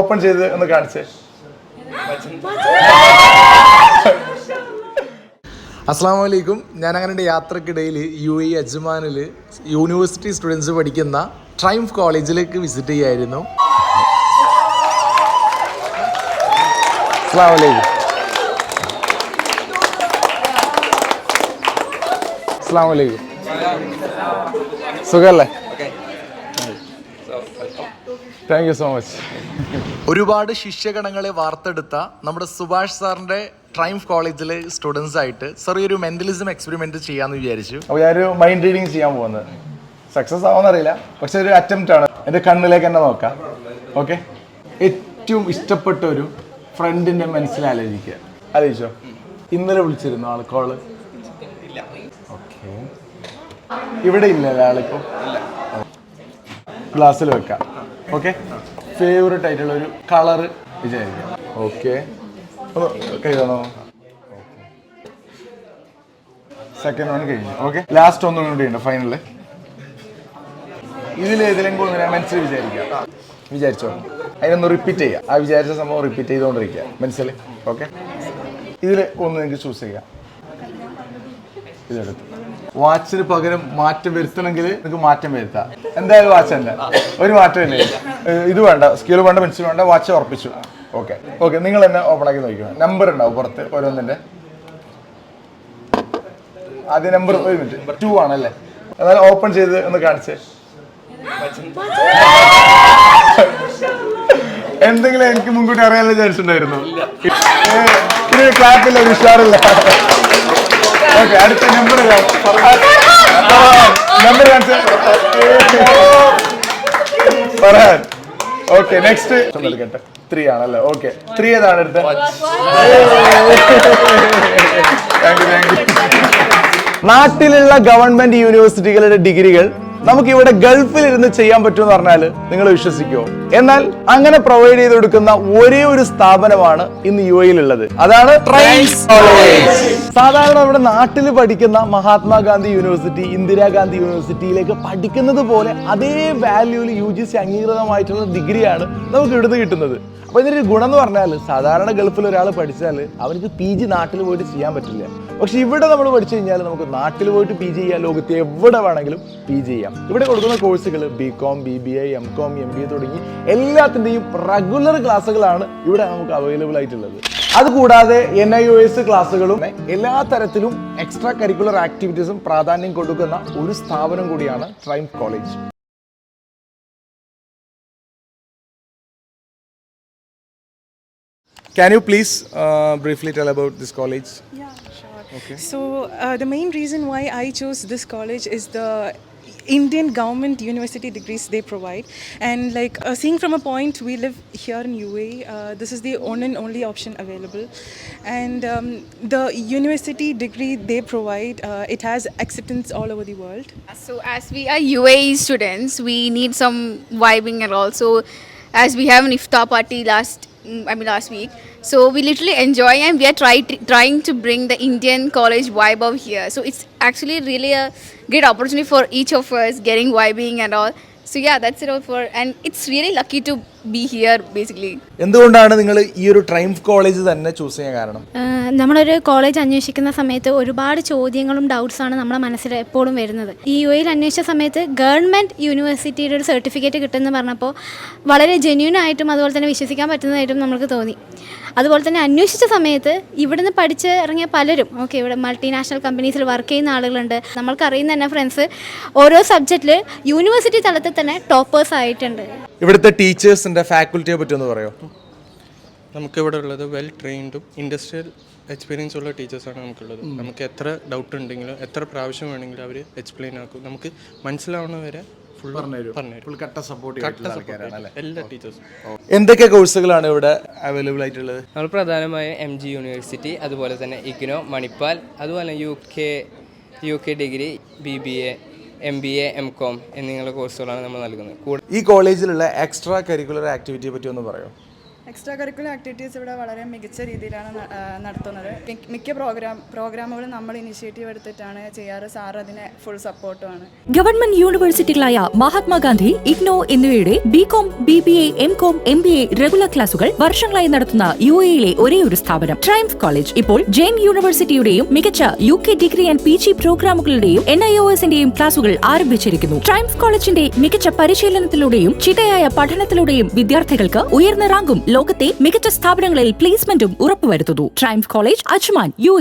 Open ചെയ്ത് ഒന്ന് കാണിച്ചേ. അസ്സാം വലൈക്കും ഞാൻ അങ്ങനെ എന്റെ യാത്രക്കിടയിൽ യു എ അജ്മാനിൽ യൂണിവേഴ്സിറ്റി സ്റ്റുഡൻസ് പഠിക്കുന്ന ട്രൈംഫ് കോളേജിലേക്ക് വിസിറ്റ് ചെയ്യായിരുന്നു. അസ്സാം വലൈക്കും അസ്സാം വലൈക്കും സുഖല്ലേ താങ്ക് യു സോ മച്ച് ഒരുപാട് ശിഷ്യഗണങ്ങളെ വാർത്തെടുത്ത നമ്മുടെ സുഭാഷ് സാറിന്റെ ട്രൈംഫ് കോളേജിലെ സ്റ്റുഡൻസ് ആയിട്ട് ചെറിയൊരു മെന്റലിസം എക്സ്പെരിമെന്റ് ചെയ്യാന്ന് വിചാരിച്ചു. അപ്പോൾ ഞാനൊരു മൈൻഡ് റീഡിങ് ചെയ്യാൻ പോകുന്നത് സക്സസ് ആവുമെന്നറിയില്ല പക്ഷെ ഒരു അറ്റംപ്റ്റ് ആണ്. എന്റെ കണ്ണിലേക്ക് തന്നെ നോക്കാം. ഓക്കെ ഏറ്റവും ഇഷ്ടപ്പെട്ട ഒരു ഫ്രണ്ടിന്റെ മനസ്സിൽ ആലോചിക്കുക. ആലോചിച്ചോ? ഇന്നലെ വിളിച്ചിരുന്നു ആൾക്കോൾ കോൾ ഓക്കെ ഇവിടെ ഇല്ല ആളിപ്പോ ഗ്ലാസ്സിൽ വെക്കാം. ഓക്കെ ഫേവറേറ്റ് ആയിട്ടുള്ള ഒരു കളർ വിചാരിക്കാം. ഓക്കെ കഴിയണോ സെക്കൻഡ് വൺ കഴിഞ്ഞു. ഓക്കെ ലാസ്റ്റ് ഒന്നും കൂടി ഉണ്ട് ഫൈനൽ ഇതിൽ ഏതിലെങ്കിലും ഒന്ന് ഞാൻ മനസ്സിൽ വിചാരിക്കാം. വിചാരിച്ചോ? അതിനൊന്ന് റിപ്പീറ്റ് ചെയ്യാം. ആ വിചാരിച്ച സംഭവം റിപ്പീറ്റ് ചെയ്തുകൊണ്ടിരിക്കുക മനസ്സിൽ. ഓക്കെ ഇതിൽ ഒന്ന് നിങ്ങൾക്ക് ചൂസ് ചെയ്യാം. ഇതെടുത്ത്. വാച്ചിന് പകരം മാറ്റം വരുത്തണമെങ്കിൽ നിങ്ങൾക്ക് മാറ്റം വരുത്താം. എന്തായാലും വാച്ച് തന്നെ. ഒരു മാറ്റം ഇല്ല. ഇത് വേണ്ട. സ്കിൽ വേണ്ട പെൻസിൽ വേണ്ട. വാച്ച് ഉറപ്പിച്ചു. ഓക്കെ. ഓക്കെ നിങ്ങൾ തന്നെ ഓപ്പൺ ആക്കി നോക്കിയോ നമ്പർ ഉണ്ടാവും പുറത്ത് ഓരോന്നിന്റെ. ആദ്യ നമ്പർ ഒരു മിനിറ്റ് ടു ആണല്ലേ? എന്നാലും ഓപ്പൺ ചെയ്ത് ഒന്ന് കാണിച്ചേ. എന്തെങ്കിലും എനിക്ക് മുൻകൂട്ടി അറിയാനുള്ള ചാൻസ് ഉണ്ടായിരുന്നു? ക്ലാപ്പില്ല ഒരു ഉഷാറില്ല. ഓക്കെ അടുത്ത നമ്പർ നമ്പർ പറയാൻ ഓക്കെ നെക്സ്റ്റ് എടുക്കട്ടെ ത്രീ ആണല്ലേ? ഓക്കെ ത്രീ ഏതാണ് എടുത്തത് താങ്ക് യു താങ്ക് യു നാട്ടിലുള്ള ഗവൺമെന്റ് യൂണിവേഴ്സിറ്റികളുടെ ഡിഗ്രികൾ നമുക്ക് ഇവിടെ ഗൾഫിൽ ഇരുന്ന് ചെയ്യാൻ പറ്റുമെന്ന് പറഞ്ഞാൽ നിങ്ങൾ വിശ്വസിക്കുമോ എന്നാൽ അങ്ങനെ പ്രൊവൈഡ് ചെയ്ത് കൊടുക്കുന്ന ഒരേ ഒരു സ്ഥാപനമാണ് ഇന്ന് യു എയിലുള്ളത് അതാണ് സാധാരണ നമ്മുടെ നാട്ടിൽ പഠിക്കുന്ന മഹാത്മാഗാന്ധി യൂണിവേഴ്സിറ്റി ഇന്ദിരാഗാന്ധി യൂണിവേഴ്സിറ്റിയിലേക്ക് പഠിക്കുന്നത് പോലെ അതേ വാല്യൂവിൽ യു ജി സി അംഗീകൃതമായിട്ടുള്ള ഡിഗ്രിയാണ് നമുക്ക് ഇവിടുന്ന് കിട്ടുന്നത്. അപ്പൊ ഇതിന്റെ ഒരു ഗുണം എന്ന് പറഞ്ഞാൽ സാധാരണ ഗൾഫിൽ ഒരാൾ പഠിച്ചാൽ അവർക്ക് പി ജി നാട്ടിൽ പോയിട്ട് ചെയ്യാൻ പറ്റില്ല. പക്ഷെ ഇവിടെ നമ്മൾ പഠിച്ചു കഴിഞ്ഞാൽ നമുക്ക് നാട്ടിൽ പോയിട്ട് പി ജി ചെയ്യാം ലോകത്ത് എവിടെ വേണമെങ്കിലും പി ജി ചെയ്യാം. ഇവിടെ കൊടുക്കുന്ന കോഴ്സുകൾ B com B B I M com M B A തുടങ്ങി എല്ലാത്തിന്റെയും റെഗുലർ ക്ലാസ്സുകളാണ് ഇവിടെ നമുക്ക് അവൈലബിൾ ആയിട്ടുള്ളത്. അതുകൂടാതെ എൻ ഐ ഒ എസ് ക്ലാസ്സുകളും എല്ലാ തരത്തിലും എക്സ്ട്രാ കരിക്കുലർ ആക്ടിവിറ്റീസും പ്രാധാന്യം കൊടുക്കുന്ന ഒരു സ്ഥാപനം കൂടിയാണ് Triumph college Can you please uh, briefly tell about this college? So uh, the main reason why I chose this college is the Indian government university degrees they provide, and like uh, seeing from a point we live here in UAE, uh, this is the one and only option available, and um, the university degree they provide uh, it has acceptance all over the world. So, as we are UAE students, we need some vibing and also, as we have an iftar party last, Mm, I mean last week. So we literally enjoy and we are try, trying to bring the Indian college vibe over here. So it's actually really a great opportunity for each of us getting vibing and all. So yeah that's it all for and it's really lucky to be here basically എന്തുകൊണ്ടാണ് നിങ്ങൾ ഈ ഒരു Triumf college തന്നെ choose ചെയ്യാൻ കാരണം? നമ്മളൊരു college അന്വേഷിക്കുന്ന സമയത്ത് ഒരുപാട് ചോദ്യങ്ങളും ഡൗട്ട്സാണ് നമ്മുടെ മനസ്സിൽ എപ്പോഴും വരുന്നത്. ഈ യു എയിൽ അന്വേഷിച്ച സമയത്ത് ഗവൺമെന്റ് യൂണിവേഴ്സിറ്റിയുടെ ഒരു സർട്ടിഫിക്കറ്റ് കിട്ടുമെന്ന് പറഞ്ഞപ്പോൾ വളരെ ജെന്യൂൻ ആയിട്ടും അതുപോലെ തന്നെ വിശ്വസിക്കാൻ പറ്റുന്നതായിട്ടും നമുക്ക് തോന്നി. അതുപോലെ തന്നെ അന്വേഷിച്ച സമയത്ത് ഇവിടുന്ന് പഠിച്ച് ഇറങ്ങിയ പലരും ഓക്കെ ഇവിടെ മൾട്ടിനാഷണൽ കമ്പനീസിൽ വർക്ക് ചെയ്യുന്ന ആളുകളുണ്ട്. നമ്മൾക്കറിയുന്ന തന്നെ ഫ്രണ്ട്സ് ഓരോ സബ്ജക്റ്റിൽ യൂണിവേഴ്സിറ്റി തലത്തിൽ തന്നെ ടോപ്പേഴ്സ് ആയിട്ടുണ്ട്. ഇവിടുത്തെ ടീച്ചേഴ്സിന്റെ ഫാക്കൽറ്റിയെ പറ്റി ഒന്ന് പറയോ? നമുക്കിവിടെ ഉള്ളത് വെൽ ട്രെയിൻഡും ഇൻഡസ്ട്രിയൽ എക്സ്പീരിയൻസ് ഉള്ള ടീച്ചേഴ്സാണ് നമുക്കുള്ളത്. നമുക്ക് എത്ര ഡൗട്ട് ഉണ്ടെങ്കിലും എത്ര പ്രാവശ്യം വേണമെങ്കിലും അവർ എക്സ്പ്ലെയിൻ ആക്കും. നമുക്ക് മനസ്സിലാവുന്ന വരെ ഫുൾ പറഞ്ഞുതരും. ഫുൾ കട്ട സപ്പോർട്ട് കട്ട support എല്ലാ ടീച്ചേഴ്സും എന്തൊക്കെ കോഴ്സുകളാണ് ഇവിടെ അവൈലബിൾ ആയിട്ടുള്ളത്? നമ്മൾ പ്രധാനമായും എം ജി യൂണിവേഴ്സിറ്റി അതുപോലെ തന്നെ ഇഗ്നോ മണിപ്പാൽ അതുപോലെ U K U K degree B B A M B A M com എന്നിങ്ങനെയുള്ള കോഴ്സുകളാണ് നമ്മൾ നൽകുന്നത്. ഈ കോളേജിലുള്ള എക്സ്ട്രാ കരിക്കുലർ ആക്ടിവിറ്റിയെ പറ്റി ഒന്ന് പറയോ? എക്സ്ട്രാ കരിക്കുലർ ആക്ടിവിറ്റീസ് ഇവിടെ വളരെ മികച്ച രീതിയിലാണ് നടത്തുന്നത്. മിക്ക- പ്രോഗ്രാം പ്രോഗ്രാമുകളും നമ്മൾ ഇനിഷ്യേറ്റീവ് എടുത്തിട്ടാണ് ചെയ്യാറ്. സാർ അതിനെ ഫുൾ സപ്പോർട്ടുമാണ് ഗവൺമെന്റ് യൂണിവേഴ്സിറ്റികളായ മഹാത്മാഗാന്ധി ഇഗ്നോ എന്നിവയുടെ B com B B A M com M B A regular ക്ലാസുകൾ വർഷങ്ങളായി നടത്തുന്ന യു എയിലെ ഒരേ ഒരു സ്ഥാപനം ട്രയംഫ് കോളേജ് ഇപ്പോൾ ജെയിൻ യൂണിവേഴ്സിറ്റിയുടെയും മികച്ച U K degree and P G പ്രോഗ്രാമുകളുടെയും N I O എസിന്റെയും ക്ലാസുകൾ ആരംഭിച്ചിരിക്കുന്നു. ട്രയംഫ് കോളേജിന്റെ മികച്ച പരിശീലനത്തിലൂടെയും ചിട്ടയായ പഠനത്തിലൂടെയും വിദ്യാർത്ഥികൾക്ക് ഉയർന്ന റാങ്കും ലോകത്തെ മികച്ച സ്ഥാപനങ്ങളിൽ പ്ലേസ്മെന്റും ഉറപ്പുവരുത്തുന്നു. ട്രൈംസ് കോളേജ് അജ്മാൻ യു